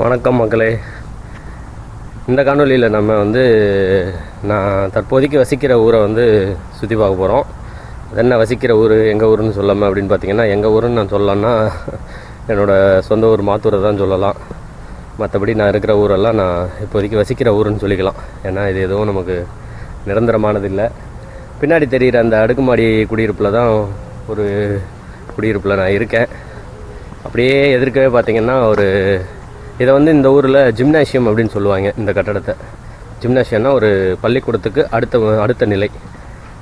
வணக்கம் மக்களே. இந்த காணொலியில் நம்ம வந்து நான் தற்போதைக்கு வசிக்கிற ஊரை வந்து சுற்றி பார்க்க போகிறோம் என்ன வசிக்கிற ஊர் எங்கள் ஊருன்னு சொல்லாமல் அப்படின்னு பார்த்தீங்கன்னா எங்கள் ஊருன்னு நான் சொல்லலாம்னா என்னோடய சொந்த ஊர் மாத்தூரை தான் சொல்லலாம். மற்றபடி நான் இருக்கிற ஊரெல்லாம் நான் இப்போதைக்கு வசிக்கிற ஊருன்னு சொல்லிக்கலாம். ஏன்னா இது எதுவும் நமக்கு நிரந்தரமானது இல்லை பின்னாடி தெரிகிற அந்த அடுக்குமாடி குடியிருப்பில் தான் ஒரு குடியிருப்பில் நான் இருக்கேன். அப்படியே எதிர்க்கவே பார்த்திங்கன்னா ஒரு இதை வந்து இந்த ஊரில் ஜிம்னாசியம் அப்படின்னு சொல்லுவாங்க இந்த கட்டடத்தை. ஜிம்னாசியம்னா ஒரு பள்ளிக்கூடத்துக்கு அடுத்த அடுத்த நிலை.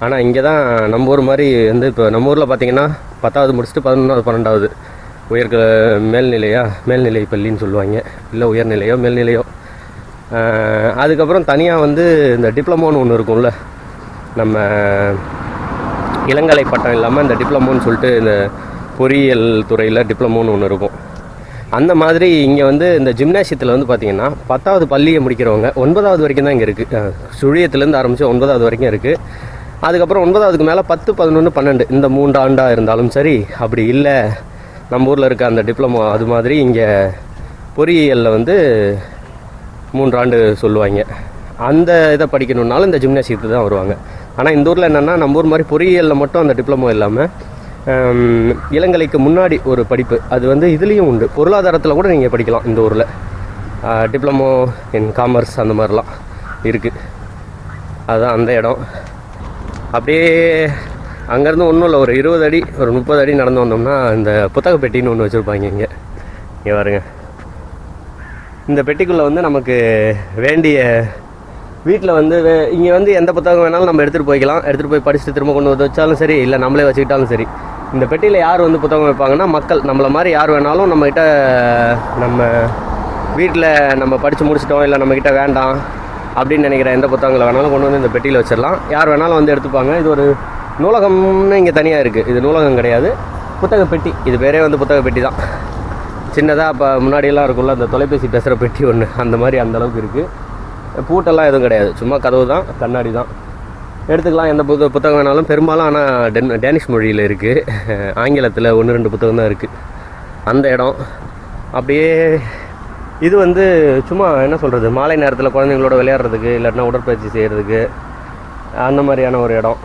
ஆனால் இங்கே தான் நம்ம ஊர் மாதிரி வந்து இப்போ நம்ம ஊரில் பார்த்தீங்கன்னா பத்தாவது முடிச்சுட்டு பதினொன்றாவது பன்னெண்டாவது உயர்க மேல்நிலையா மேல்நிலை பள்ளின்னு சொல்லுவாங்க. இல்லை உயர்நிலையோ மேல்நிலையோ. அதுக்கப்புறம் தனியாக வந்து இந்த டிப்ளமோன்னு ஒன்று இருக்கும்ல. நம்ம இளங்கலை பட்டம் இல்லாமல் இந்த டிப்ளமோன்னு சொல்லிட்டு இந்த பொறியியல் துறையில் டிப்ளமோன்னு ஒன்று இருக்கும். அந்த மாதிரி இங்கே வந்து இந்த ஜிம்னாசியத்தில் வந்து பார்த்திங்கன்னா பத்தாவது பள்ளியை முடிக்கிறவங்க ஒன்பதாவது வரைக்கும் தான் இங்கே இருக்குது சுழியத்துலேருந்து ஆரம்பித்து ஒன்பதாவது வரைக்கும் இருக்குது அதுக்கப்புறம் ஒன்பதாவதுக்கு மேலே பத்து பதினொன்று பன்னெண்டு இந்த மூன்று ஆண்டாக இருந்தாலும் சரி அப்படி இல்லை நம்ம ஊரில் இருக்க அந்த டிப்ளமோ அது மாதிரி இங்கே பொறியியலில் வந்து மூன்றாண்டு சொல்லுவாங்க. அந்த இதை படிக்கணுன்னாலும் இந்த ஜிம்னாசியத்துக்கு தான் வருவாங்க. ஆனால் இந்த ஊரில் என்னென்னா நம்ம ஊர் மாதிரி பொறியியலில் மட்டும் அந்த டிப்ளமோ இல்லாமல் இளங்கலைக்கு முன்னாடி ஒரு படிப்பு. அது வந்து இதுலேயும் உண்டு. பொருளாதாரத்தில் கூட நீங்கள் படிக்கலாம் இந்த ஊரில். டிப்ளமோ இன் காமர்ஸ் அந்த மாதிரிலாம் இருக்குது அதுதான் அந்த இடம். அப்படியே அங்கேருந்து ஒன்றும் இல்லை ஒரு இருபது அடி ஒரு முப்பது அடி நடந்து வந்தோம்னா இந்த புத்தக பெட்டின்னு ஒன்று வச்சுருப்பாங்க இங்கே. இங்கே பாருங்க. இந்த பெட்டிக்குள்ளே வந்து நமக்கு வேண்டிய வீட்டில் வந்து இங்கே வந்து எந்த புத்தகம் வேணாலும் நம்ம எடுத்துகிட்டு போய்க்கலாம். எடுத்துகிட்டு போய் படிச்சுட்டு திரும்ப கொண்டு வந்து வச்சாலும் சரி இல்லை நம்மளே வச்சுக்கிட்டாலும் சரி. இந்த பெட்டியில் யார் வந்து புத்தகம் வைப்பாங்கன்னா மக்கள். நம்மளை மாதிரி யார் வேணாலும் நம்மக்கிட்ட நம்ம வீட்டில் நம்ம படித்து முடிச்சிட்டோம் இல்லை நம்மக்கிட்ட வேண்டாம் அப்படின்னு நினைக்கிற எந்த புத்தகங்களை வேணாலும் கொண்டு வந்து இந்த பெட்டியில் வச்சிடலாம். யார் வேணாலும் வந்து எடுத்துப்பாங்க. இது ஒரு நூலகம்னு இங்கே தனியாக இருக்குது இது நூலகம் கிடையாது. புத்தக பெட்டி. இது பேரே வந்து புத்தக பெட்டி தான். சின்னதாக இப்போ முன்னாடியெல்லாம் இருக்கும்ல அந்த தொலைபேசி பேசுகிற பெட்டி ஒன்று அந்த மாதிரி அந்தளவுக்கு இருக்குது பூட்டெல்லாம் எதுவும் கிடையாது. சும்மா கதவு தான் கண்ணாடி தான். எடுத்துக்கலாம். எந்த புத்த புத்தகம் வேணாலும். பெரும்பாலும் ஆனால் டென் டேனிஷ் மொழியில் இருக்குது ஆங்கிலத்தில் ஒன்று ரெண்டு புத்தகம் தான் இருக்குது அந்த இடம். அப்படியே இது வந்து சும்மா என்ன சொல்கிறது மாலை நேரத்தில் குழந்தைங்களோட விளையாடுறதுக்கு இல்லாட்டினா உடற்பயிற்சி செய்கிறதுக்கு அந்த மாதிரியான ஒரு இடம்.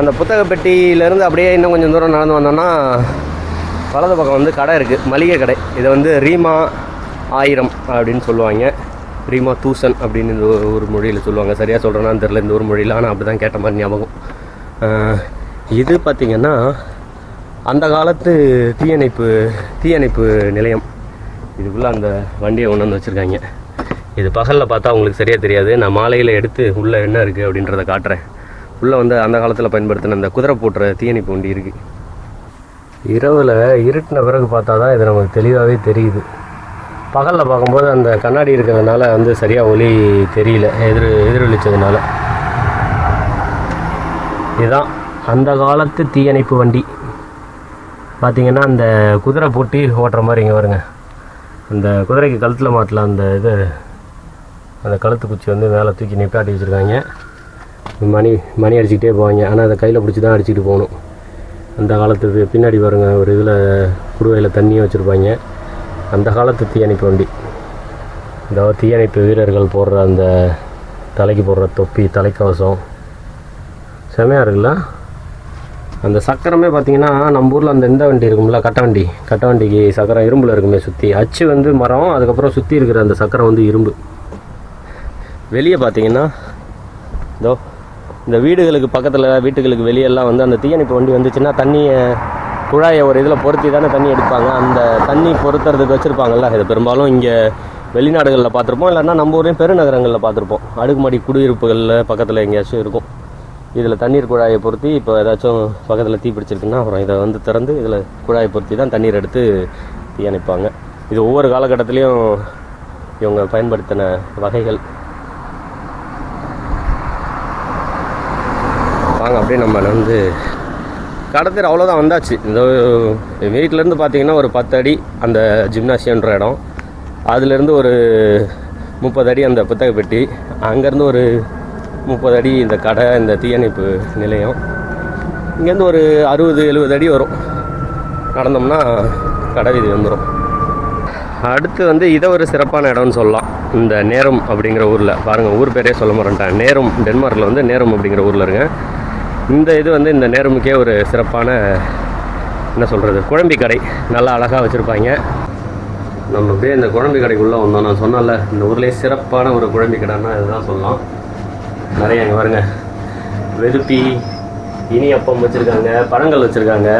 அந்த புத்தக பெட்டியிலேருந்து அப்படியே இன்னும் கொஞ்சம் தூரம் நடந்து வந்தோம்னா வலது பக்கம் வந்து கடை இருக்குது மளிகை கடை. இதை வந்து ரீமா ஆயிரம் அப்படின்னு சொல்லுவாங்க. ரீமா தூசன் அப்படின்னு இந்த ஒரு மொழியில் சொல்லுவாங்க. சரியாக சொல்கிறேன்னா தெரில இந்த ஒரு மொழியில். ஆனால் அப்படி தான் கேட்ட மாதிரி ஞாபகம். இது பார்த்திங்கன்னா அந்த காலத்து தீயணைப்பு தீயணைப்பு நிலையம். இதுக்குள்ளே அந்த வண்டியை கொண்டு வந்து வச்சுருக்காங்க. இது பகலில் பார்த்தா உங்களுக்கு சரியாக தெரியாது. நான் மாலையில் எடுத்து உள்ளே என்ன இருக்குது அப்படின்றத காட்டுறேன். உள்ளே வந்து அந்த காலத்தில் பயன்படுத்தின அந்த குதிரை போட்டுற தீயணைப்பு வண்டி இருக்குது இரவில் இருட்டின பிறகு பார்த்தா தான் இது நமக்கு தெளிவாகவே தெரியுது. பகலில் பார்க்கும்போது அந்த கண்ணாடி இருக்கிறதுனால வந்து சரியாக ஒளி தெரியல எதிர் எதிரொலிச்சதுனால. இதுதான் அந்த காலத்து தீயணைப்பு வண்டி. பார்த்தீங்கன்னா அந்த குதிரை பூட்டி ஓட்டுற மாதிரி இங்கே வருங்க. அந்த குதிரைக்கு கழுத்தில் மாட்டலாம் அந்த இது அந்த கழுத்து குச்சி வந்து மேலே தூக்கி நிப்பாட்டி வச்சுருக்காங்க. மணி மணி அடிச்சுக்கிட்டே போவாங்க. ஆனால் அதை கையில் பிடிச்சி தான் அடிச்சுக்கிட்டு போகணும். அந்த காலத்துக்கு பின்னாடி பாருங்க ஒரு இதில் குடுவையில் தண்ணியும் வச்சுருப்பாங்க. அந்த காலத்து தீயணைப்பு வண்டி. இந்த தீயணைப்பு வீரர்கள் போடுற அந்த தலைக்கு போடுற தொப்பி தலைக்கவசம் செமையாக இருக்குல்ல? அந்த சக்கரமே பார்த்தீங்கன்னா நம்ம ஊரில் அந்த இந்த வண்டி இருக்கும்ல கட்ட வண்டி. கட்ட வண்டிக்கு சக்கரம் இரும்பில் இருக்குமே சுற்றி அச்சு வந்து மரம் அதுக்கப்புறம் சுற்றி இருக்கிற அந்த சக்கரம் வந்து இரும்பு. வெளியே பார்த்தீங்கன்னா இதோ இந்த வீடுகளுக்கு பக்கத்தில் வீட்டுகளுக்கு வெளியெல்லாம் வந்து அந்த தீயணைப்பு வண்டி வந்துச்சுன்னா தண்ணியை குழாயை ஒரு இதில் பொருத்தி தானே தண்ணி எடுப்பாங்க அந்த தண்ணி பொருத்துறதுக்கு வச்சுருப்பாங்கல்ல இது பெரும்பாலும் இங்கே வெளிநாடுகளில் பார்த்துருப்போம். இல்லைன்னா நம்ம ஊரையும் பெருநகரங்களில் பார்த்துருப்போம். அடுக்குமாடி குடியிருப்புகளில் பக்கத்தில் எங்கேயாச்சும் இருக்கும். இதில் தண்ணீர் குழாயை பொருத்தி இப்போ ஏதாச்சும் பக்கத்தில் தீ பிடிச்சிருக்குன்னா அப்புறம் இதை வந்து திறந்து இதில் குழாயை பொருத்தி தான் தண்ணீர் எடுத்து தீ அணைப்பாங்க. இது ஒவ்வொரு காலகட்டத்துலேயும் இவங்க பயன்படுத்தின வகைகள். வாங்க அப்படியே நம்ம வந்து கடத்தர் அவ்வளோதான் வந்தாச்சு. இந்த வீட்டிலேருந்து பார்த்தீங்கன்னா ஒரு பத்து அடி அந்த ஜிம்னாசியன்ற இடம். அதுலேருந்து ஒரு முப்பது அடி அந்த புத்தக பெட்டி. அங்கேருந்து ஒரு முப்பது அடி இந்த கடை இந்த தீயணைப்பு நிலையம். இங்கேருந்து ஒரு அறுபது எழுபது அடி வரும். நடந்தோம்னா கடை வீதி வந்துடும் அடுத்து வந்து இதை ஒரு சிறப்பான இடம்னு சொல்லலாம். இந்த நேரம் அப்படிங்கிற ஊரில். பாருங்கள் ஊர் பேரே சொல்ல மாட்டேன் நேரம் டென்மார்க்கில் வந்து நேரம் அப்படிங்கிற ஊரில் இருங்க. இந்த இது வந்து இந்த நேரமுக்கே ஒரு சிறப்பான என்ன சொல்கிறது குழம்பி கடை. நல்லா அழகாக வச்சுருப்பாங்க. நம்ம அப்படியே இந்த குழம்பி கடைக்குள்ளே வந்தோம் நான் சொன்னால இந்த ஊர்லேயே சிறப்பான ஒரு குழம்பி கடைன்னா இதுதான் சொல்லலாம். நிறைய இங்கே பாருங்க. வெதுப்பி இனியப்பம் வச்சுருக்காங்க பழங்கள் வச்சுருக்காங்க.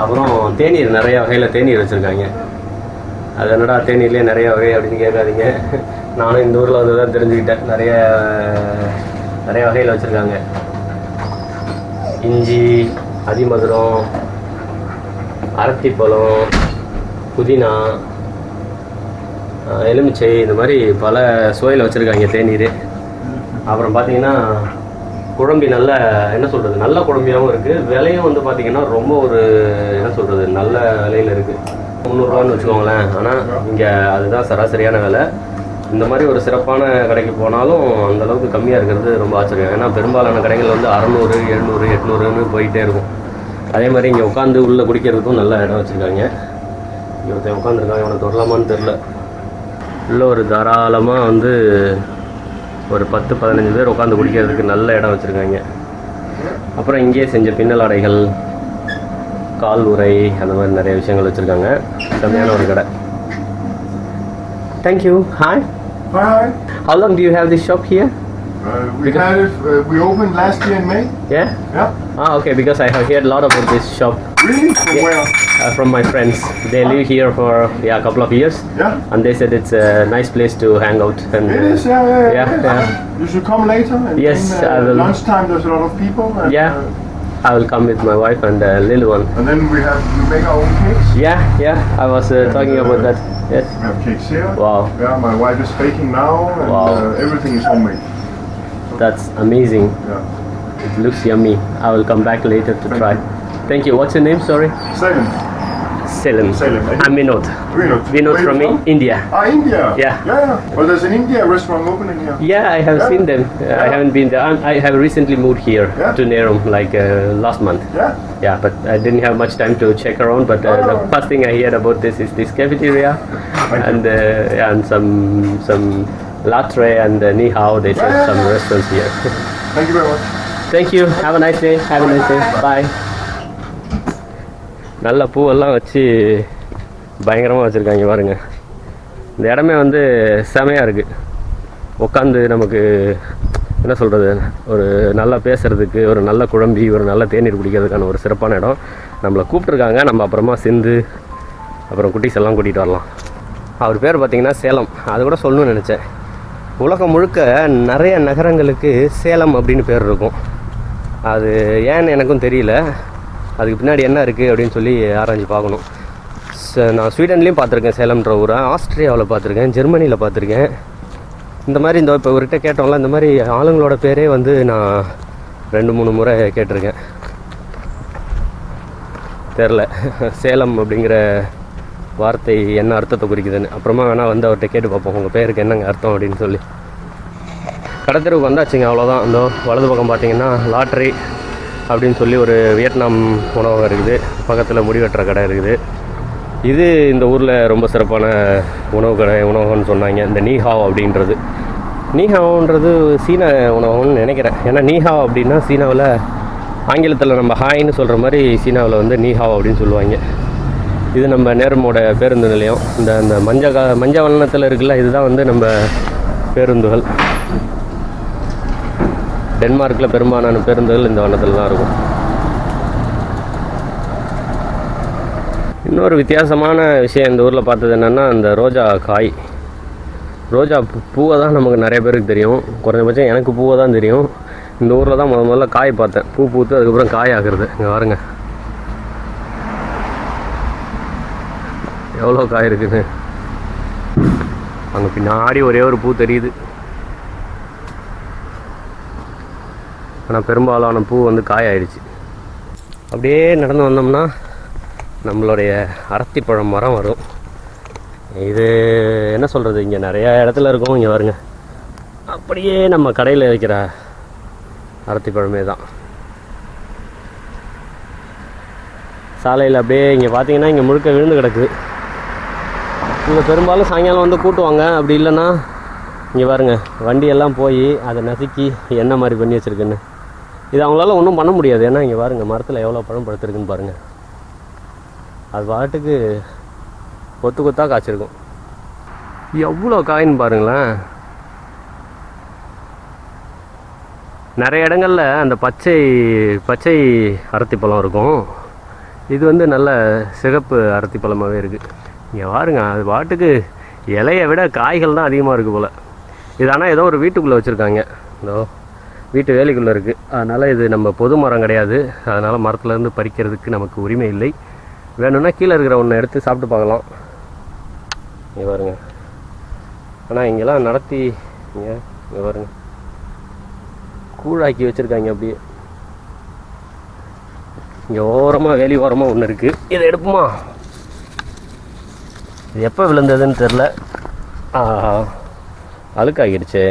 அப்புறம் தேநீர் நிறைய வகையில் தேநீர் வச்சுருக்காங்க. அது என்னடா தேநீர்லேயே நிறைய வகை அப்படின்னு கேட்காதீங்க. நானும் இந்த ஊரில் வந்து தான் தெரிஞ்சுக்கிட்டேன். நிறைய நிறைய வகையில் வச்சுருக்காங்க. இஞ்சி அதிமதுரம் அரத்திப்பழம் புதினா எலுமிச்சை இந்த மாதிரி பல சுவையில் வச்சுருக்காங்க தேநீர். அப்புறம் பார்த்தீங்கன்னா குழம்பி நல்ல என்ன சொல்கிறது நல்ல குழம்பியாகவும் இருக்குது விலையும் வந்து பார்த்திங்கன்னா ரொம்ப ஒரு என்ன சொல்கிறது நல்ல விலையில் இருக்குது முந்நூறுரூவான்னு வச்சுக்கோங்களேன். ஆனால் இங்கே அதுதான் சராசரியான விலை. இந்த மாதிரி ஒரு சிறப்பான கடைக்கு போனாலும் அந்தளவுக்கு கம்மியாக இருக்கிறது ரொம்ப ஆச்சரியம். ஏன்னா பெரும்பாலான கடைகள் வந்து அறநூறு எழுநூறு எட்நூறுன்னு போயிட்டே இருக்கும். அதே மாதிரி இங்கே உட்காந்து உள்ளே குடிக்கிறதுக்கும் நல்ல இடம் வச்சுருக்காங்க. இங்கே ஒருத்தன் உட்காந்துருக்கான் இவனை தொடலாமான்னு தெரில உள்ள ஒரு தாராளமாக வந்து ஒரு பத்து பதினஞ்சு பேர் உட்காந்து குடிக்கிறதுக்கு நல்ல இடம் வச்சுருக்காங்க. அப்புறம் இங்கேயே செஞ்ச பின்னல் ஆடைகள் கால் உரை அந்த மாதிரி நிறைய விஷயங்கள் வச்சுருக்காங்க. செம்மையான ஒரு கடை. Thank you hi Hi. How long do you have this shop here? Uh, we had it. Uh, we opened last year in May. Yeah? Yeah. Ah, okay, because I have heard a lot about this shop Really? From Yeah. where? uh, from my friends. They live here for yeah, a couple of years. Yeah. And they said it's a nice place to hang out. And, It uh. Yeah. Yeah. yeah, is. yeah. You should come later. And Yes, then, I uh, will. Lunchtime, there's a lot of people. And, Yeah. Uh, I will come with my wife and uh, little one. and then we have we make our own cakes. Yeah, yeah, I was uh, talking about that. Yes. We have cakes here. Wow, Yeah. My wife is baking now, and Wow. uh, everything is homemade. that's amazing. Yeah. It looks yummy. I will come back later to Thank try. Thank you. What's your name? Sorry. Seven. Selim. Selim. I'm Vinod. Vinod. Vinod from from? India. Ah, India. Yeah. Yeah. Yeah. Well, there's an India restaurant opening here. Yeah, I have Yeah. seen them. Uh, I haven't been there. I'm, I have recently moved here Yeah. to Nerum like uh, last month. Yeah. Yeah, but I didn't have much time to check around. But uh, the Oh. first thing I heard about this is this cafeteria, and uh, and some some latre and uh, ni hao. They Yeah. some restaurants here. Thank you very much. Thank you. Have a nice day. Have a nice day. Bye. நல்ல பூவெல்லாம் வச்சு பயங்கரமாக வச்சுருக்காங்க பாருங்க இந்த இடமே வந்து செமையாக இருக்குது உட்காந்து நமக்கு என்ன சொல்கிறது ஒரு நல்லா பேசுகிறதுக்கு ஒரு நல்ல குழம்பி ஒரு நல்ல தேநீர் குடிக்கிறதுக்கான ஒரு சிறப்பான இடம். நம்மளை கூப்பிட்ருக்காங்க நம்ம அப்புறமா சிந்து அப்புறம் குட்டிஸ் எல்லாம் கூட்டிகிட்டு வரலாம். அவர் பேர் பார்த்திங்கன்னா சேலம். அது கூட சொல்லணும்னு நினச்சேன். உலகம் முழுக்க நிறைய நகரங்களுக்கு சேலம் அப்படின்னு பேர் இருக்கும். அது ஏன்னு எனக்கும் தெரியல. அதுக்கு பின்னாடி என்ன இருக்குது அப்படின்னு சொல்லி ஆராய்ஞ்சு பார்க்கணும். நான் ஸ்வீடன்லேயும் பார்த்துருக்கேன் சேலம்ன்ற ஊரை. ஆஸ்திரேலியாவில் பார்த்துருக்கேன் ஜெர்மனியில் பார்த்துருக்கேன். இந்த மாதிரி இந்த இப்போ இவர்கிட்ட கேட்டோம்ல இந்த மாதிரி ஆளுங்களோட பேரே வந்து நான் ரெண்டு மூணு முறை கேட்டிருக்கேன். தெரில. சேலம் அப்படிங்கிற வார்த்தை என்ன அர்த்தத்தை குறிக்குதுன்னு. அப்புறமா வேணால் வந்து அவர்கிட்ட கேட்டு பார்ப்போம். உங்கள் பேருக்கு என்னங்க அர்த்தம் அப்படின்னு சொல்லி. கடத்தெருவுக்கு வந்தாச்சுங்க அவ்வளோதான் இந்த வலது பக்கம் பார்த்தீங்கன்னா லாட்ரி அப்படின்னு சொல்லி ஒரு வியட்நாம் உணவகம் இருக்குது. பக்கத்தில் முடி வெட்டுற கடை இருக்குது. இது இந்த ஊரில் ரொம்ப சிறப்பான உணவு கடை உணவகம்னு சொன்னாங்க. இந்த நீஹாவ் அப்படின்றது. நீஹாவ்ன்றது சீன உணவகம்னு நினைக்கிறேன். ஏன்னா நீஹாவ் அப்படின்னா சீனாவில் ஆங்கிலத்தில் நம்ம ஹாய்னு சொல்கிற மாதிரி சீனாவில் வந்து நீஹாவ் அப்படின்னு சொல்லுவாங்க. இது நம்ம நேரமோட பேருந்து நிலையம். இந்த அந்த மஞ்ச கா மஞ்ச வண்ணத்தில் இருக்குல்ல இதுதான் வந்து நம்ம பேருந்துகள். டென்மார்க்கில் பெரும்பாலான பேருந்துகள் இந்த வண்ணத்தில் தான் இருக்கும். இன்னொரு வித்தியாசமான விஷயம் இந்த ஊரில் பார்த்தது என்னென்னா அந்த ரோஜா காய். ரோஜா பூவை தான் நமக்கு நிறைய பேருக்கு தெரியும். குறைஞ்சபட்சம் எனக்கு பூவை தான் தெரியும். இந்த ஊரில் தான் முத முதல்ல காய் பார்த்தேன். பூ பூத்து அதுக்கப்புறம் காய் ஆகுறது. இங்கே பாருங்க எவ்வளோ காய் இருக்குன்னு. அங்கே பின்னாடி ஒரே ஒரு பூ தெரியுது. ஆனால் பெரும்பாலான பூ வந்து காய் ஆயிடுச்சு அப்படியே நடந்து வந்தோம்னா நம்மளுடைய அரத்திப்பழம் மரம் வரும். இது என்ன சொல்கிறது இங்கே நிறையா இடத்துல இருக்கும் இங்கே வருங்க அப்படியே நம்ம கடையில் வைக்கிற அரத்திப்பழமே தான். சாலையில் அப்படியே இங்கே பார்த்தீங்கன்னா இங்கே முழுக்க விழுந்து கிடக்குது. இங்கே பெரும்பாலும் சாயங்காலம் வந்து கூட்டுவாங்க. அப்படி இல்லைன்னா இங்கே பாருங்க வண்டியெல்லாம் போய் அதை நசுக்கி என்ன மாதிரி பண்ணி வச்சுருக்குன்னு. இது அவங்களால ஒன்றும் பண்ண முடியாது. ஏன்னா இங்கே பாருங்கள் மரத்தில் எவ்வளோ பழம் படுத்துருக்குன்னு பாருங்கள் அது பாட்டுக்கு கொத்து கொத்தாக காய்ச்சிருக்கும். எவ்வளோ காயின்னு பாருங்களேன். நிறைய இடங்களில் அந்த பச்சை பச்சை அரத்திப்பழம் இருக்கும். இது வந்து நல்ல சிகப்பு அரத்திப்பழமாகவே இருக்குது இங்கே பாருங்க அது பாட்டுக்கு இலையை விட காய்கள் தான் அதிகமாக இருக்குது போல். இது ஆனால் ஏதோ ஒரு வீட்டுக்குள்ளே வச்சுருக்காங்க. இதோ வீட்டு வேலைக்குள்ளே இருக்குது அதனால் இது நம்ம பொது மரம் கிடையாது. அதனால் மரத்துலேருந்து பறிக்கிறதுக்கு நமக்கு உரிமை இல்லை. வேணும்னா கீழே இருக்கிற ஒன்றை எடுத்து சாப்பிட்டு பார்க்கலாம். இங்கே பாருங்க. ஆனால் இங்கெல்லாம் நடத்தி இங்கே இங்கே பாருங்க. கூழாக்கி வச்சுருக்காங்க அப்படியே. இங்கே ஓரமாக வேலி ஓரமாக ஒன்று இருக்குது இதை எடுப்போமா? இது எப்போ விழுந்ததுன்னு தெரில அழுக்காகிடுச்சே.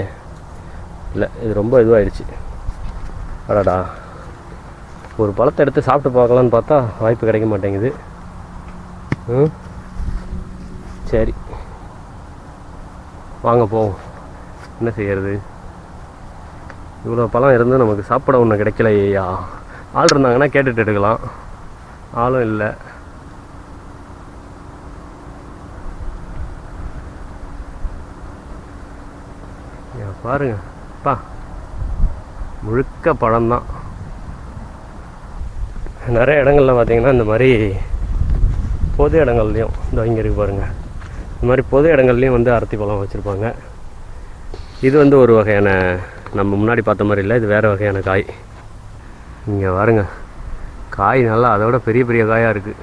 இல்லை இது ரொம்ப இதுவாகிடுச்சு அடாடா. ஒரு பழத்தை எடுத்து சாப்பிட்டு பார்க்கலான்னு பார்த்தா வாய்ப்பு கிடைக்க மாட்டேங்குது. ம்? சரி. வாங்க போவோம். என்ன செய்கிறது இவ்வளோ பழம் இருந்து நமக்கு சாப்பிட ஒன்றும் கிடைக்கலையா? ஆள் இருந்தாங்கன்னா கேட்டுட்டு எடுக்கலாம். ஆளும் இல்லை. இங்க பாருங்க. பா. முழுக்க பழம்தான். நிறைய இடங்கள்ல பார்த்தீங்கன்னா இந்த மாதிரி பொது இடங்கள்லையும் இந்த இங்கே இருக்கு இந்த மாதிரி பொது இடங்கள்லையும் வந்து அரத்தி பழம் வச்சுருப்பாங்க. இது வந்து ஒரு வகையான நம்ம முன்னாடி பார்த்த மாதிரி இல்லை இது வேறு வகையான காய். இங்கே பாருங்க. காய் நல்லா அதை விட பெரிய பெரிய காயாக இருக்குது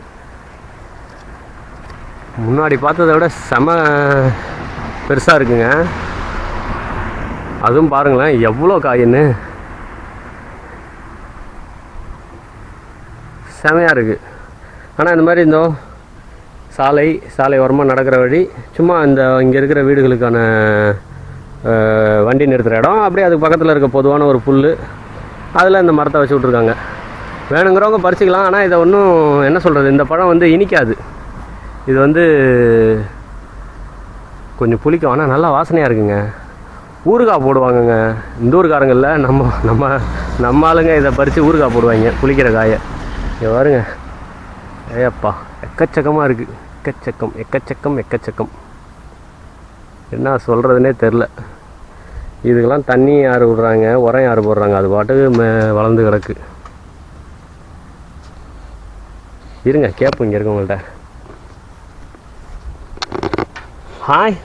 முன்னாடி பார்த்ததை விட செம பெருசாக இருக்குங்க. அதுவும் பாருங்களேன் எவ்வளோ காயின்னு. செமையாக இருக்குது ஆனால் இந்த மாதிரி இந்த சாலை சாலை ஓரமாக நடக்கிற வழி. சும்மா இந்த இங்கே இருக்கிற வீடுகளுக்கான வண்டி நிறுத்துகிற இடம். அப்படியே அதுக்கு பக்கத்தில் இருக்க பொதுவான ஒரு புல் அதில் இந்த மரத்தை வச்சு விட்ருக்காங்க வேணுங்கிறவங்க பறிச்சிக்கலாம். ஆனால் இதை ஒன்றும் என்ன சொல்கிறது இந்த பழம் வந்து இனிக்காது. இது வந்து கொஞ்சம் புளிக்கும். ஆனால் நல்லா வாசனையாக இருக்குங்க. ஊறுகாய் போடுவாங்கங்க. இந்த ஊருக்காரங்களில் நம்ம நம்ம நம்ம ஆளுங்க இதை பறித்து ஊறுகாய் போடுவாங்க புளிக்கிற காயை. இங்கே பாருங்க. ஏப்பா எக்கச்சக்கமாக இருக்குது எக்கச்சக்கம் எக்கச்சக்கம் எக்கச்சக்கம். என்ன சொல்கிறதுனே தெரில. இதுக்கெல்லாம் தண்ணி யார் விடுறாங்க? உரம் யார் போடுறாங்க? அது பாட்டுக்கு மே வளர்ந்து கிடக்கு. இருங்க கேட்போம் இங்கே இருக்கவங்கள்ட்ட. Hi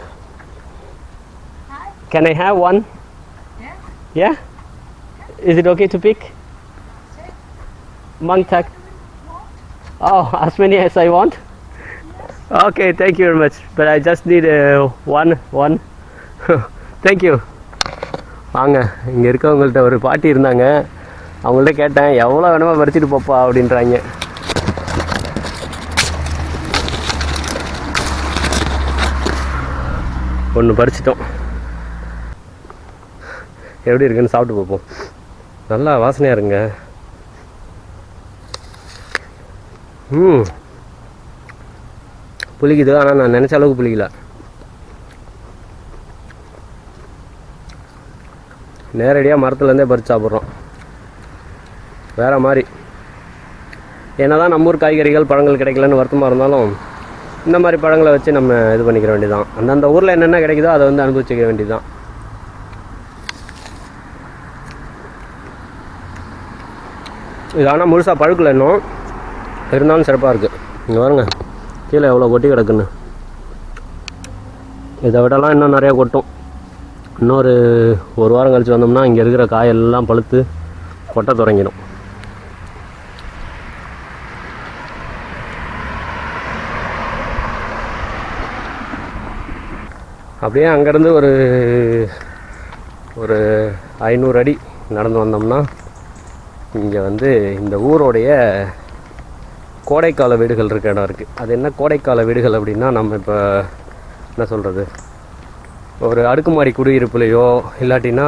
can I have one a is it okay to pick Mang tak. Oh, as many as Okay, thank you very much. But I just need uh, one, one. thank you. வாங்க இங்கே இருக்கவங்கள்ட்ட ஒரு பாட்டி இருந்தாங்க அவங்கள்ட்ட கேட்டேன் எவ்வளோ வேணுமோ பறிச்சுட்டு போப்பா அப்படின்றாங்க ஒன்று பறிச்சிட்டோம் எப்படி இருக்குன்னு சாப்பிட்டு பார்ப்போம் நல்லா வாசனையாக இருங்க ம் புளிக்குது ஆனால் நான் நினச்ச அளவுக்கு புளிக்கல. நேரடியாக மரத்துலேருந்தே பறித்து சாப்பிட்றோம். வேறு மாதிரி. என்ன தான் நம்ம ஊர் காய்கறிகள் பழங்கள் கிடைக்கலன்னு வருத்தமாக இருந்தாலும் இந்த மாதிரி பழங்களை வச்சு நம்ம இது பண்ணிக்கிற வேண்டியதான் அந்தந்த ஊரில் என்னென்ன கிடைக்குதோ அதை வந்து அனுபவிச்சுக்க வேண்டியதுதான். இது ஆனால் முழுசாக பழுக்கல இன்னும். இருந்தாலும் சிறப்பாக இருக்குது இங்கே பாருங்க. கீழே எவ்வளோ கொட்டி கிடக்குன்னு. இதை விடலாம் இன்னும் நிறையா கொட்டும். இன்னொரு ஒரு வாரம் கழித்து வந்தோம்னா இங்கே இருக்கிற காயெல்லாம் பழுத்து கொட்ட தொடங்கிடும். அப்படியே அங்கேருந்து ஒரு ஒரு ஐநூறு அடி நடந்து வந்தோம்னா இங்கே வந்து இந்த ஊரோடைய கோடைக்கால வீடுகள் இருக்க இடம் இருக்குது அது என்ன கோடைக்கால வீடுகள் அப்படின்னா நம்ம இப்போ என்ன சொல்கிறது ஒரு அடுக்குமாடி குடியிருப்புலையோ இல்லாட்டினா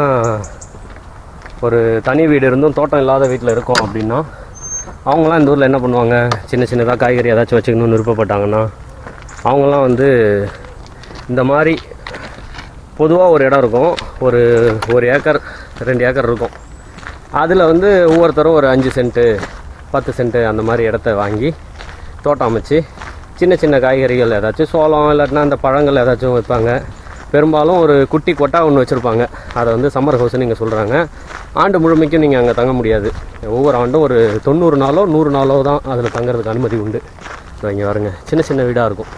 ஒரு தனி வீடு இருந்தும் தோட்டம் இல்லாத வீட்டில் இருக்கோம் அப்படின்னா அவங்களாம் இந்த ஊரில் என்ன பண்ணுவாங்க? சின்ன சின்னதாக காய்கறி ஏதாச்சும் வச்சுக்கணும்னு விருப்பப்பட்டாங்கன்னா அவங்களாம் வந்து இந்த மாதிரி பொதுவாக ஒரு இடம் இருக்கும். ஒரு ஒரு ஏக்கர் ரெண்டு ஏக்கர் இருக்கும். அதில் வந்து ஒவ்வொருத்தரும் ஒரு அஞ்சு சென்ட்டு பத்து சென்ட்டு அந்த மாதிரி இடத்த வாங்கி தோட்டம் அமைச்சு சின்ன சின்ன காய்கறிகள் ஏதாச்சும் சோளம் இல்லாட்டினா அந்த பழங்கள் ஏதாச்சும் வைப்பாங்க பெரும்பாலும் ஒரு குட்டி கொட்டா ஒன்று வச்சுருப்பாங்க. அதை வந்து சம்மர் ஹவுஸ்னு நீங்கள் சொல்கிறாங்க ஆண்டு முழுமைக்கும் நீங்கள் அங்கே தங்க முடியாது. ஒவ்வொரு ஆண்டும் ஒரு தொண்ணூறு நாளோ நூறு நாளோ தான் அதில் தங்குறதுக்கு அனுமதி உண்டு. இதோ இங்கே வருங்க சின்ன சின்ன வீடாக இருக்கும்.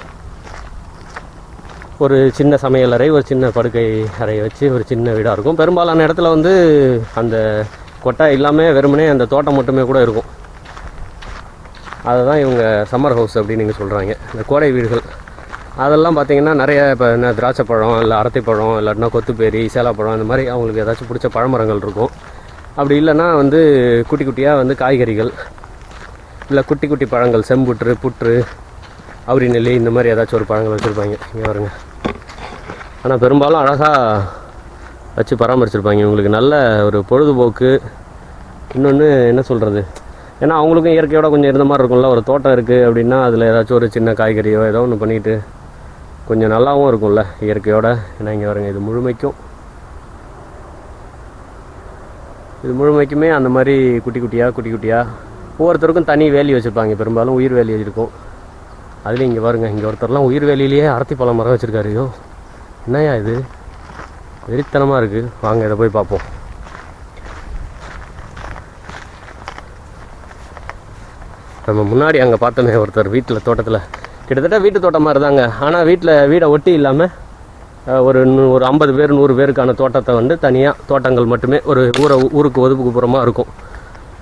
ஒரு சின்ன சமையல் அறை ஒரு சின்ன படுக்கை அறையை வச்சு ஒரு சின்ன வீடாக இருக்கும். பெரும்பாலான இடத்துல வந்து அந்த கொட்டை இல்லாமல் வெறுமனே அந்த தோட்டம் மட்டுமே கூட இருக்கும். அதை தான் இவங்க சம்மர் ஹவுஸ் அப்படின்னு நீங்கள் சொல்கிறாங்க இந்த கோடை வீடுகள். அதெல்லாம் பார்த்தீங்கன்னா நிறைய இப்போ என்ன திராட்சை பழம் இல்லை அரத்தைப்பழம் இல்லாட்டினா கொத்துப்பேரி சேலாப்பழம் இந்த மாதிரி அவங்களுக்கு ஏதாச்சும் பிடிச்ச பழமரங்கள் இருக்கும். அப்படி இல்லைன்னா வந்து குட்டி குட்டியாக வந்து காய்கறிகள் இல்லை குட்டி குட்டி பழங்கள் செம்புற்று புற்று அவரி நெல்லி இந்த மாதிரி ஏதாச்சும் ஒரு பழங்கள் வச்சுருப்பாங்க. இங்கே வருங்க ஆனால் பெரும்பாலும் அழகாக வச்சு பராமரிச்சிருப்பாங்க. இவங்களுக்கு நல்ல ஒரு பொழுதுபோக்கு. இன்னொன்று என்ன சொல்கிறது ஏன்னா அவங்களுக்கும் இயற்கையோட கொஞ்சம் இருந்த மாதிரி இருக்கும்ல. ஒரு தோட்டம் இருக்குது அப்படின்னா அதில் ஏதாச்சும் ஒரு சின்ன காய்கறியோ ஏதோ ஒன்று பண்ணிவிட்டு கொஞ்சம் நல்லாவும் இருக்கும்ல இயற்கையோட. ஏன்னா இங்கே வருங்க இது முழுமைக்கும். இது முழுமைக்குமே அந்த மாதிரி குட்டி குட்டியாக குட்டி குட்டியாக ஒவ்வொருத்தருக்கும் தனி வேலி வச்சுருப்பாங்க. பெரும்பாலும் உயிர் வேலி இருக்கும். அதுலேயும் இங்கே பாருங்க இங்கே ஒருத்தர்லாம் உயிர் வேலியிலேயே அரத்தி பழம் மரம் வச்சுருக்காரு. ஐயோ என்னய்யா இது? வெறித்தனமாக இருக்குது வாங்க இதை போய் பார்ப்போம். நம்ம முன்னாடி அங்கே பார்த்தோமே ஒருத்தர் வீட்டில் தோட்டத்தில். கிட்டத்தட்ட வீட்டு தோட்டம் மாதிரி தாங்க ஆனால் வீட்டில் வீடை ஒட்டி இல்லாமல் ஒரு நூ- ஒரு ஐம்பது பேர் நூறு பேருக்கான தோட்டத்தை வந்து தனியாக தோட்டங்கள் மட்டுமே ஒரு ஊரை ஊருக்கு ஒதுக்குப்புறமாக இருக்கும்.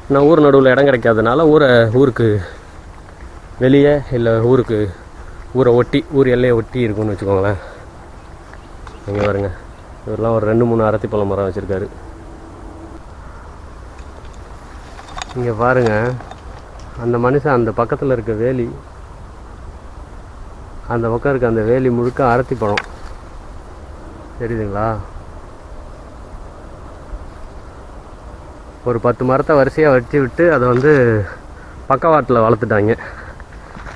நான் ஊர் நடுவில் இடம் கிடைக்காதனால ஊரை ஊருக்கு வெளியே இல்லை ஊருக்கு ஊரை ஒட்டி ஊர் எல்லையை ஒட்டி இருக்கும்னு வச்சுக்கோங்களேன். இங்கே பாருங்க. இவரெலாம் ஒரு ரெண்டு மூணு அரத்தி பழம் மரம் வச்சுருக்காரு. இங்கே பாருங்க. அந்த மனுஷன் அந்த பக்கத்தில் இருக்க வேலி அந்த பக்கம் இருக்க அந்த வேலி முழுக்க அரத்தி பழம். தெரியுதுங்களா? ஒரு பத்து மரத்தை வரிசையாக வச்சு விட்டு அதை வந்து பக்கவாட்டில் வளர்த்துட்டாங்க.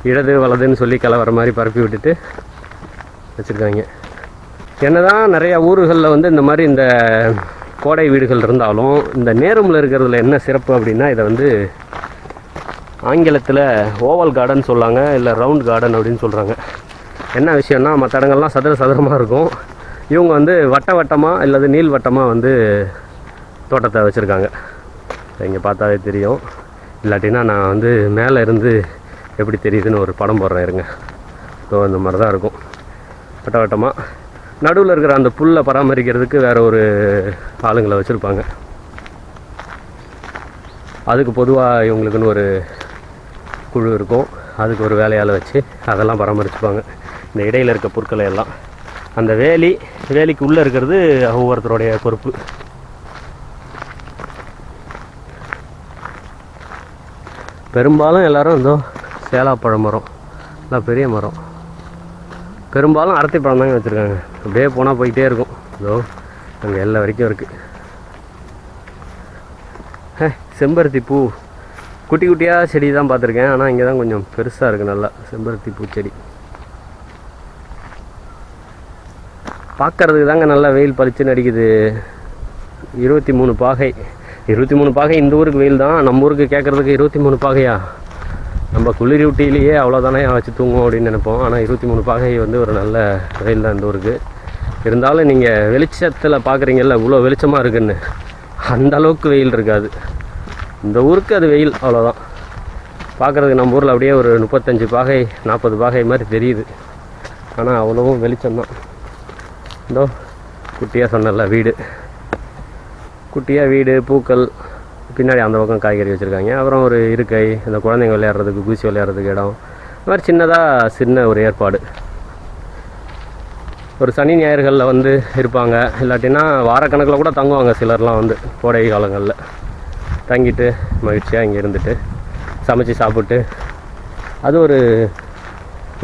இடது வலதுன்னு சொல்லி கிளவர மாதிரி பரப்பி விட்டுட்டு வச்சுருக்காங்க. என்னதான் நிறையா ஊர்களில் வந்து இந்த மாதிரி இந்த கோடை வீடுகள் இருந்தாலும் இந்த நேரமில் இருக்கிறதுல என்ன சிறப்பு அப்படின்னா இதை வந்து ஆங்கிலத்தில் ஓவல் கார்டன் சொல்லாங்க இல்லை ரவுண்ட் கார்டன் அப்படின்னு சொல்கிறாங்க என்ன விஷயம்னா மற்ற இடங்கள்லாம் சதுர சதுரமாக இருக்கும். இவங்க வந்து வட்ட வட்டமாக இல்லது நீள் வட்டமாக வந்து தோட்டத்தை வச்சுருக்காங்க. இங்கே பார்த்தாவே தெரியும். இல்லாட்டினா நான் வந்து மேலே இருந்து எப்படி தெரியுதுன்னு ஒரு படம் போடுறேன் இருங்க. ஸோ அந்த மாதிரி தான் இருக்கும். வட்ட வட்டமாக நடுவில் இருக்கிற அந்த புல்லை பராமரிக்கிறதுக்கு வேறு ஒரு ஆளுங்களை வச்சுருப்பாங்க. அதுக்கு பொதுவாக இவங்களுக்குன்னு ஒரு குழு இருக்கும். அதுக்கு ஒரு வேலையால் வச்சு அதெல்லாம் பராமரிச்சுப்பாங்க. இந்த இடையில் இருக்க பொருட்களை எல்லாம். அந்த வேலி வேலிக்கு உள்ளே இருக்கிறது ஒவ்வொருத்தருடைய பொறுப்பு. பெரும்பாலும் எல்லோரும் இந்த சேலாப்பழ மரம். எல்லாம் பெரிய மரம். பெரும்பாலும் அரத்தி பழம் தாங்க வச்சுருக்காங்க. அப்படியே போனால் போயிட்டே இருக்கும். இதோ அங்கே எல்லா வரைக்கும் இருக்குது செம்பருத்தி பூ. குட்டி குட்டியாக செடி தான் பார்த்துருக்கேன். ஆனால் இங்கே தான் கொஞ்சம் பெருசாக இருக்குது நல்லா. செம்பருத்தி பூச்செடி. பார்க்கறதுக்கு தாங்க நல்லா வெயில் பளிச்சுன்னு அடிக்குது. இருபத்தி மூணு பாகை. இருபத்தி மூணு பாகை இந்த ஊருக்கு வெயில் தான். நம்ம ஊருக்கு கேட்குறதுக்கு இருபத்தி மூணு பாகையா? நம்ம குளிர் ஊட்டியிலேயே அவ்வளோதானே வச்சு தூங்குவோம் அப்படின்னு நினைப்போம். ஆனால் இருபத்தி மூணு பாகை வந்து ஒரு நல்ல வெயில் தான் இந்த ஊருக்கு. இருந்தாலும் நீங்கள் வெளிச்சத்தில் பார்க்குறீங்கல்ல இவ்வளோ வெளிச்சமாக இருக்குன்னு. அந்த அளவுக்கு வெயில் இருக்காது. இந்த ஊருக்கு அது வெயில் அவ்வளோதான் பார்க்குறதுக்கு நம்ம ஊரில் அப்படியே ஒரு முப்பத்தஞ்சு பாகை நாற்பது பாகை மாதிரி தெரியுது. ஆனால் அவ்வளவும் வெளிச்சம்தான் இதோ குட்டியாக சொன்னல வீடு. குட்டியாக வீடு பூக்கள் பின்னாடி அந்த பக்கம் காய்கறி வச்சுருக்காங்க. அப்புறம் ஒரு இருக்கை இந்த குழந்தைங்க விளையாடுறதுக்கு குச்சி விளையாடுறதுக்கு இடம். இந்த மாதிரி சின்னதாக சின்ன ஒரு ஏற்பாடு. ஒரு சனி ஞாயிறுகளில் வந்து இருப்பாங்க. இல்லாட்டினா வாரக்கணக்கில் கூட தங்குவாங்க சிலர்லாம் வந்து கோடை காலங்களில். தங்கிட்டு மகிழ்ச்சியாக இங்கே இருந்துட்டு சமைச்சு சாப்பிட்டு அது ஒரு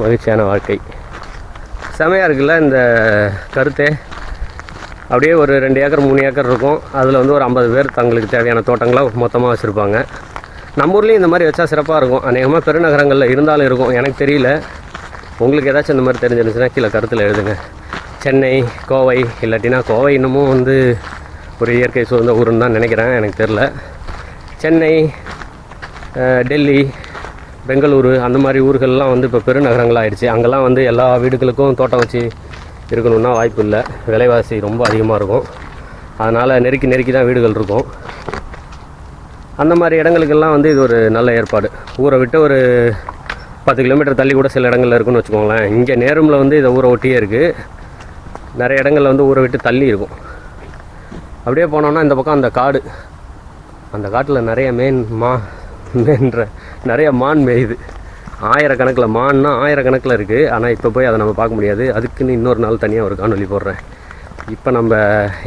மகிழ்ச்சியான வாழ்க்கை. செமையாக இருக்குல்ல இந்த கருத்தே? அப்படியே ஒரு ரெண்டு ஏக்கர் மூணு ஏக்கர் இருக்கும். அதில் வந்து ஒரு ஐம்பது பேர் தங்களுக்கு தேவையான தோட்டங்களை மொத்தமாக வச்சுருப்பாங்க. நம்ம ஊர்லேயும் இந்த மாதிரி வச்சா சிறப்பாக இருக்கும். அநேகமாக பெருநகரங்களில் இருந்தாலும் இருக்கும். எனக்கு தெரியல. உங்களுக்கு ஏதாச்சும் இந்த மாதிரி தெரிஞ்சிருந்துச்சுன்னா கீழே கருத்தில் எழுதுங்க. சென்னை கோவை இல்லாட்டினா கோவை இன்னமும் வந்து ஒரு இயற்கை சூழ்ந்த ஊருன்னு தான் நினைக்கிறேன். எனக்கு தெரில சென்னை டெல்லி பெங்களூரு அந்த மாதிரி ஊர்கள்லாம் வந்து இப்போ பெருநகரங்கள் ஆயிடுச்சு அங்கெல்லாம் வந்து எல்லா வீடுகளுக்கும் தோட்டம் வச்சு இருக்கணும்னா வாய்ப்பு இல்லை. விலைவாசி ரொம்ப அதிகமாக இருக்கும். அதனால் நெருக்கி நெருக்கி தான் வீடுகள் இருக்கும். அந்த மாதிரி இடங்களுக்கெல்லாம் வந்து இது ஒரு நல்ல ஏற்பாடு. ஊரை விட்டு ஒரு பத்து கிலோமீட்டர் தள்ளி கூட சில இடங்களில் இருக்குன்னு வச்சுக்கோங்களேன். இங்கே நேரமில் வந்து இதை ஊரை ஒட்டியே இருக்குது நிறைய இடங்களில் வந்து ஊரை விட்டு தள்ளி இருக்கும். அப்படியே போனோம்னா இந்த பக்கம் அந்த காடு அந்த காட்டில் நிறைய மேன் மா மேன்ற நிறைய மான் மேயுது. ஆயிரக்கணக்கில் மான்னா ஆயிரக்கணக்கில் இருக்குது ஆனால் இப்போ போய் அதை நம்ம பார்க்க முடியாது. அதுக்குன்னு இன்னொரு நாள் தனியாக ஒரு காணொலி போடுறேன். இப்போ நம்ம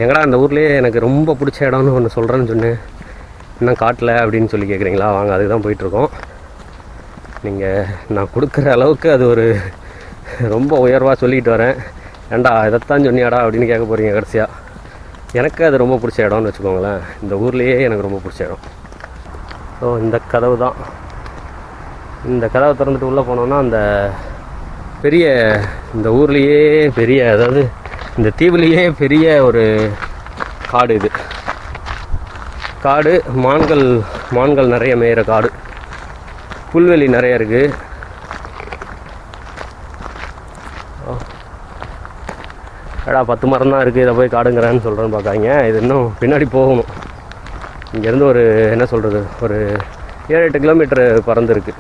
எங்கடா அந்த ஊர்லேயே எனக்கு ரொம்ப பிடிச்ச இடம்னு ஒன்று சொல்கிறேன்னு சொன்னேன். இன்னும் காட்டில் அப்படின்னு சொல்லி கேட்குறீங்களா வாங்க அதுக்கு தான் போயிட்டுருக்கோம். நீங்கள் நான் கொடுக்குற அளவுக்கு அது ஒரு ரொம்ப உயர்வாக சொல்லிக்கிட்டு வரேன். ஏண்டா இதைத்தான் சொன்னியாடா அப்படின்னு கேட்க போகிறீங்க கடைசியாக எனக்கு அது ரொம்ப பிடிச்ச இடம்னு வச்சுக்கோங்களேன். இந்த ஊர்லேயே எனக்கு ரொம்ப பிடிச்ச இடம். ஸோ இந்த கதவு தான். இந்த கதவை திறந்துட்டு உள்ளே போனோம்னா அந்த பெரிய இந்த ஊர்லேயே பெரிய அதாவது இந்த தீவுலேயே பெரிய ஒரு காடு இது. காடு மான்கள் மான்கள் நிறைய மேயிற காடு. புல்வெளி நிறைய இருக்குது ஏடா பத்து மரம் தான் இருக்குது இதை போய் காடுங்கிறேன்னு சொல்கிறேன்னு பார்க்காங்க இது இன்னும் பின்னாடி போகணும். இங்கேருந்து ஒரு என்ன சொல்கிறது ஒரு ஏழு எட்டு கிலோமீட்டர் பறந்துருக்கு.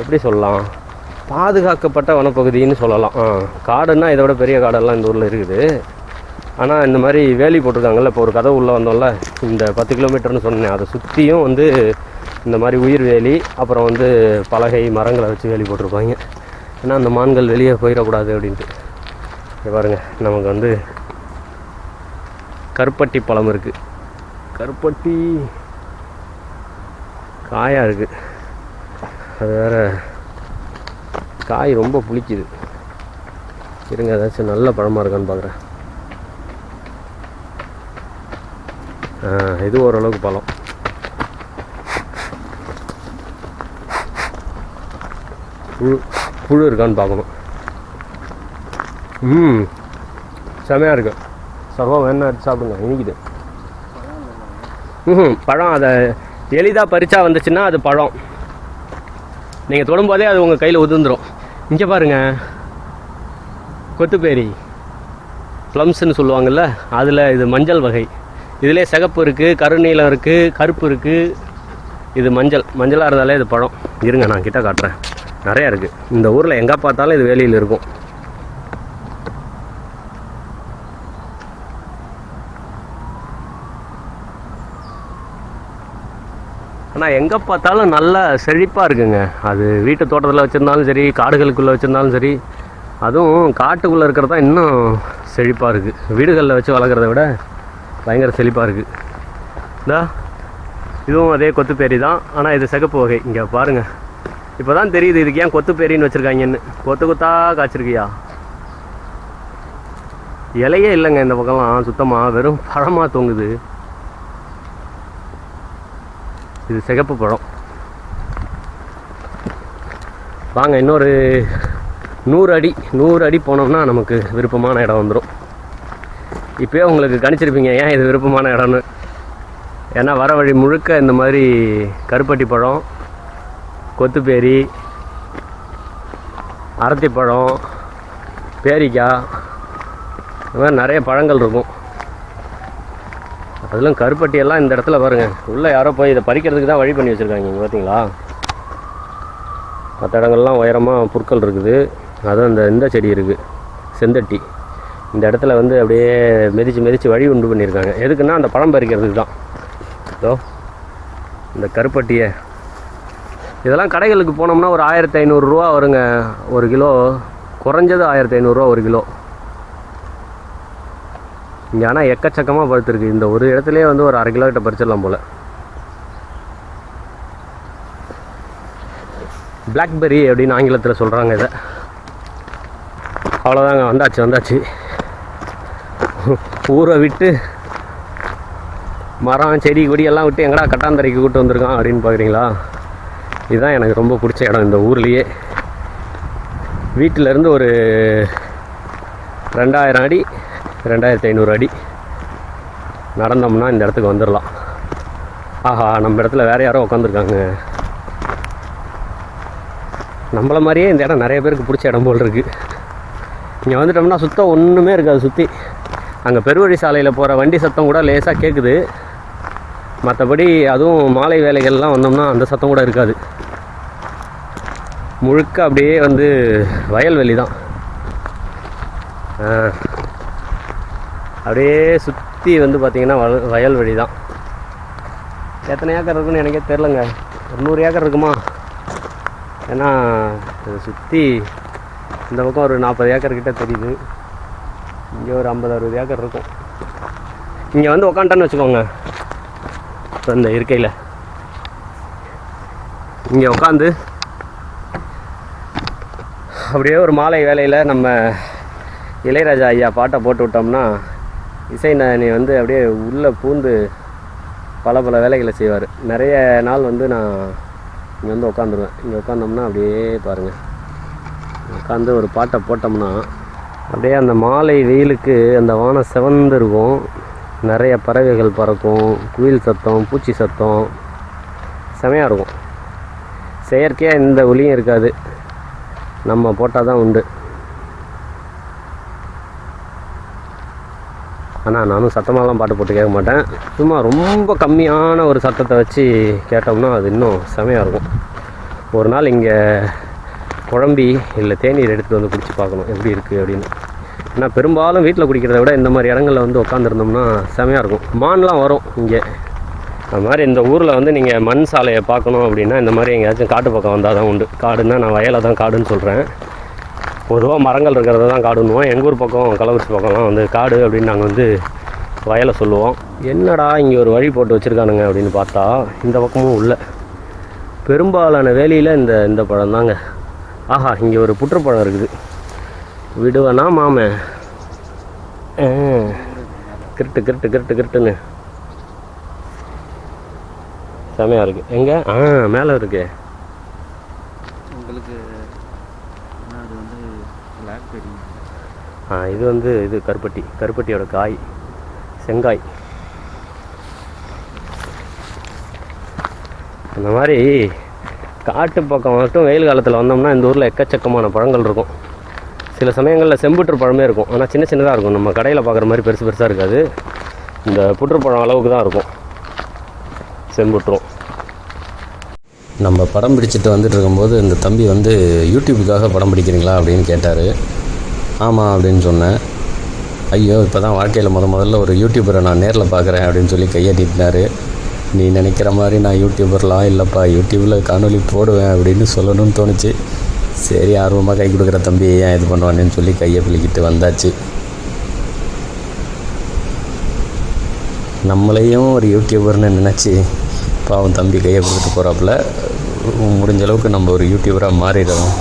எப்படி சொல்லலாம்? பாதுகாக்கப்பட்ட வனப்பகுதின்னு சொல்லலாம். ஆ காடுன்னா இதை விட பெரிய காடெல்லாம் இந்த ஊரில் இருக்குது. ஆனால் இந்த மாதிரி வேலி போட்டிருக்காங்கல்ல இப்போ ஒரு கதவு உள்ளே வந்தோம்ல இந்த பத்து கிலோமீட்டர்னு சொன்னேன். அதை சுற்றியும் வந்து இந்த மாதிரி உயிர் வேலி அப்புறம் வந்து பலகை மரங்களை வச்சு வேலி போட்டிருப்பாங்க. ஏன்னா அந்த மான்கள் வெளியே போயிடக்கூடாது அப்படின்ட்டு. பாருங்கள் பாருங்க நமக்கு வந்து கருப்பட்டி பழம் இருக்குது கருப்பட்டி காயாக இருக்குது அது வேற காய் ரொம்ப புளிக்குது. இருங்க ஏதாச்சும் நல்ல பழமாக இருக்கான்னு பார்க்குறேன் இது ஓரளவுக்கு பழம். புழு புழு இருக்கான்னு பார்க்கணும். ம். செமையாக இருக்கு. சர்வா வேணா எடுத்து சாப்பிடுங்க. இனிக்குது. ம் பழம் அதை எளிதாக பறிச்சா வந்துச்சுன்னா அது பழம். நீங்கள் தொடும்போதே அது உங்கள் கையில் உதிர்ந்துடும் இங்கே பாருங்க. கொத்துப்பேரி. ப்ளம்ஸ்ன்னு சொல்லுவாங்கள்ல அதில் இது மஞ்சள் வகை. இதிலே சிகப்பு இருக்குது கருநீலம் இருக்குது கருப்பு இருக்குது இது மஞ்சள். மஞ்சளாக இருந்தாலே இது பழம். இருங்க நான் கிட்ட காட்டுறேன். நிறையா இருக்குது இந்த ஊரில் எங்கே பார்த்தாலும் இது வேலையில் இருக்கும். ஆனால் எங்கே பார்த்தாலும் நல்லா செழிப்பாக இருக்குங்க. அது வீட்டு தோட்டத்தில் வச்சுருந்தாலும் சரி காடுகளுக்குள்ளே வச்சுருந்தாலும் சரி அதுவும் காட்டுக்குள்ளே இருக்கிறது தான் இன்னும் செழிப்பாக இருக்குது வீடுகளில் வச்சு வளர்க்குறத விட பயங்கர செழிப்பாக இருக்குது இந்தா இதுவும் அதே கொத்துப்பேரி தான். ஆனால் இது சிகப்பு வகை. இங்கே பாருங்கள் இப்போ தான் தெரியுது இதுக்கு ஏன் கொத்து பேரின்னு வச்சுருக்காங்கன்னு. கொத்து கொத்தா காய்ச்சிருக்கியா? இலையே இல்லைங்க இந்த பக்கம்லாம் சுத்தமாக வெறும் பழமாக தொங்குது இது சிகப்பு பழம். வாங்க இன்னொரு நூறு அடி நூறு அடி போனோம்னா நமக்கு விருப்பமான இடம் வந்துடும் இப்போயே உங்களுக்கு கணிச்சிருப்பீங்க ஏன் இது விருப்பமான இடம்னு. ஏன்னா வர வழி முழுக்க இந்த மாதிரி கருப்பட்டி பழம் கொத்துப்பேரி அரத்திப்பழம் பேரிக்காய் இந்த மாதிரி நிறைய பழங்கள் இருக்கும். அதிலும் கருப்பட்டியெல்லாம் இந்த இடத்துல பாருங்க. உள்ளே யாரோ போய் இதை பறிக்கிறதுக்கு தான் வழி பண்ணி வச்சுருக்காங்க இங்கே பார்த்தீங்களா மற்ற இடங்கள்லாம் உயரமாக புற்கள் இருக்குது. அதுவும் இந்த இந்த செடி இருக்குது செந்தட்டி. இந்த இடத்துல வந்து அப்படியே மெதிச்சு மிதித்து வழி உண்டு பண்ணியிருக்காங்க. எதுக்குன்னா அந்த பழம் பறிக்கிறதுக்கு தான். இதோ இந்த கருப்பட்டியை இதெல்லாம் கடைகளுக்கு போனோம்னா ஒரு ஆயிரத்தி ஐநூறுரூவா வருங்க. ஒரு கிலோ. குறைஞ்சது ஆயிரத்தி ஐநூறுரூவா ஒரு கிலோ. இங்கே ஆனால் எக்கச்சக்கமாக பழுத்துருக்கு இந்த ஒரு இடத்துலயே வந்து ஒரு அரை கிலோ கிட்ட பறிச்சிடலாம் போல். பிளாக்பெரி அப்படின்னு ஆங்கிலத்தில் சொல்கிறாங்க இதை. அவ்வளோதாங்க வந்தாச்சு வந்தாச்சு. ஊரை விட்டு மரம் செடி கொடி எல்லாம் விட்டு எங்கடா கட்டாந்தரைக்கு கூப்பிட்டு வந்திருக்கான் அப்படின்னு பார்க்குறீங்களா இதுதான் எனக்கு ரொம்ப பிடிச்ச இடம் இந்த ஊர்லேயே. வீட்டிலேருந்து ஒரு ரெண்டாயிரம் அடி ரெண்டாயிரத்தி ஐநூறு அடி நடந்தோம்னா இந்த இடத்துக்கு வந்துடலாம் ஆஹா நம்ம இடத்துல வேறு யாரோ உட்காந்துருக்காங்க நம்மள மாதிரியே இந்த இடம் நிறைய பேருக்கு பிடிச்ச இடம் போல் இருக்குது இங்கே வந்துட்டோம்னா சுத்தம் ஒன்றுமே இருக்காது சுற்றி அங்கே பெருவழி சாலையில் போகிற வண்டி சத்தம் கூட லேசாக கேட்குது மற்றபடி அதுவும் மாலை வேலைகள்லாம் வந்தோம்னா அந்த சத்தம் கூட இருக்காது. முழுக்க அப்படியே வந்து வயல்வெளி தான். அப்படியே சுற்றி வந்து பார்த்திங்கன்னா வய வயல்வெளி தான். எத்தனை ஏக்கர் இருக்குன்னு எனக்கே தெரிலங்க ஒரு நூறு ஏக்கர் இருக்குமா? ஏன்னா இதை சுற்றி இந்த பக்கம் ஒரு நாற்பது ஏக்கர் கிட்டே தெரியுது. இங்கே ஒரு ஐம்பது அறுபது ஏக்கர் இருக்கும். இங்கே வந்து உக்காண்டன்னு வச்சுக்கோங்க. இப்போ இந்த இருக்கையில். இங்கே உட்காந்து அப்படியே ஒரு மாலை வேலையில் நம்ம இளையராஜா ஐயா பாட்டை போட்டு விட்டோம்னா இசை நாயனி வந்து அப்படியே உள்ளே பூந்து பல பல வேலைகளை செய்வார். நிறைய நாள் வந்து நான் இங்கே வந்து உட்காந்துருவேன் இங்கே உட்காந்தோம்னா அப்படியே பாருங்கள் உட்காந்து ஒரு பாட்டை போட்டோம்னா அப்படியே அந்த மாலை வெயிலுக்கு அந்த வானம் சிவந்து இருக்கும். நிறைய பறவைகள் பறக்கும். குயில் சத்தம் பூச்சி சத்தம். செமையாக இருக்கும். செயற்கையாக எந்த ஒலியும் இருக்காது. நம்ம போட்டால் தான் உண்டு. ஆனால் நானும் சத்தமாலாம் பாட்டு போட்டு கேட்க மாட்டேன். சும்மா ரொம்ப கம்மியான ஒரு சத்தத்தை வச்சு கேட்டோம்னா அது இன்னும் செமையாக இருக்கும். ஒரு நாள் இங்கே குழம்பி இல்லை தேநீர் எடுத்துகிட்டு வந்து குடிச்சு பார்க்கணும் எப்படி இருக்குது அப்படின்னு. ஏன்னா பெரும்பாலும் வீட்டில் குடிக்கிறத விட இந்த மாதிரி இடங்களில் வந்து உட்காந்துருந்தோம்னா செமையாக இருக்கும். மான்லாம் வரும் இங்கே. அது மாதிரி இந்த ஊரில் வந்து நீங்கள் மண் சாலையை பார்க்கணும் அப்படின்னா இந்த மாதிரி எங்கேயாச்சும் காட்டு பக்கம் வந்தால் தான் உண்டு. காடுன்னா நான் வயலை தான் காடுன்னு சொல்கிறேன் பொதுவாக மரங்கள் இருக்கிறத தான் காடுன்னுவோம் எங்கள் ஊர் பக்கம் கள்ளக்குறிச்சி பக்கம்லாம் வந்து காடு அப்படின்னு நாங்கள் வந்து வயலை சொல்லுவோம். என்னடா இங்கே ஒரு வழி போட்டு வச்சுருக்கானுங்க அப்படின்னு பார்த்தா இந்த பக்கமும் உள்ள. பெரும்பாலான வேலியில் இந்த இந்த பழம் தாங்க. ஆஹா இங்கே ஒரு புற்றுப்பழம் இருக்குது. விடுவேனா மாமே? கிருட்டு கிருட்டு கிருட்டு கிருட்டுன்னு. செமையாக இருக்குது எங்கே? ஆ மேலே இருக்கு. உங்களுக்கு அது வந்து பிளாக்பெரி ஆ இது வந்து இது கருப்பட்டி. கருப்பட்டியோட காய். செங்காய். அந்த மாதிரி காட்டு பக்கம் மட்டும் வெயில் காலத்தில் வந்தோம்னா இந்த ஊரில் எக்கச்சக்கமான பழங்கள் இருக்கும். சில சமயங்களில் செம்புற்று பழமே இருக்கும். ஆனால் சின்ன சின்னதாக இருக்கும். நம்ம கடையில் பார்க்குற மாதிரி பெருசு பெருசாக இருக்காது. இந்த புற்றுப்பழம் அளவுக்கு தான் இருக்கும். செம்புற்றும் நம்ம படம் பிடிச்சிட்டு வந்துட்டு இருக்கும்போது இந்த தம்பி வந்து யூடியூபுக்காக படம் பிடிக்கிறீங்களா? அப்படின்னு கேட்டார். ஆமாம் அப்படின்னு சொன்னேன். ஐயோ இப்போ தான் வாழ்க்கையில் முத முதல்ல ஒரு யூடியூபரை நான் நேரில் பார்க்குறேன் அப்படின்னு சொல்லி கையாட்டிட்டார். நீ நினைக்கிற மாதிரி நான் யூடியூபர்லாம் இல்லைப்பா யூடியூப்பில் காணொலி போடுவேன் அப்படின்னு சொல்லணும்னு தோணுச்சு. சரி ஆர்வமாக கை கொடுக்குற தம்பி ஏன் இது பண்ணுவானேன்னு சொல்லி கையை பிள்ளிக்கிட்டு வந்தாச்சு. நம்மளையும் ஒரு யூடியூபர்னு நினச்சி பாவம் தம்பி கையை கொடுத்துட்டு போகிறாப்புல முடிஞ்ச அளவுக்கு நம்ம ஒரு யூடியூபராக மாறிடுறோம்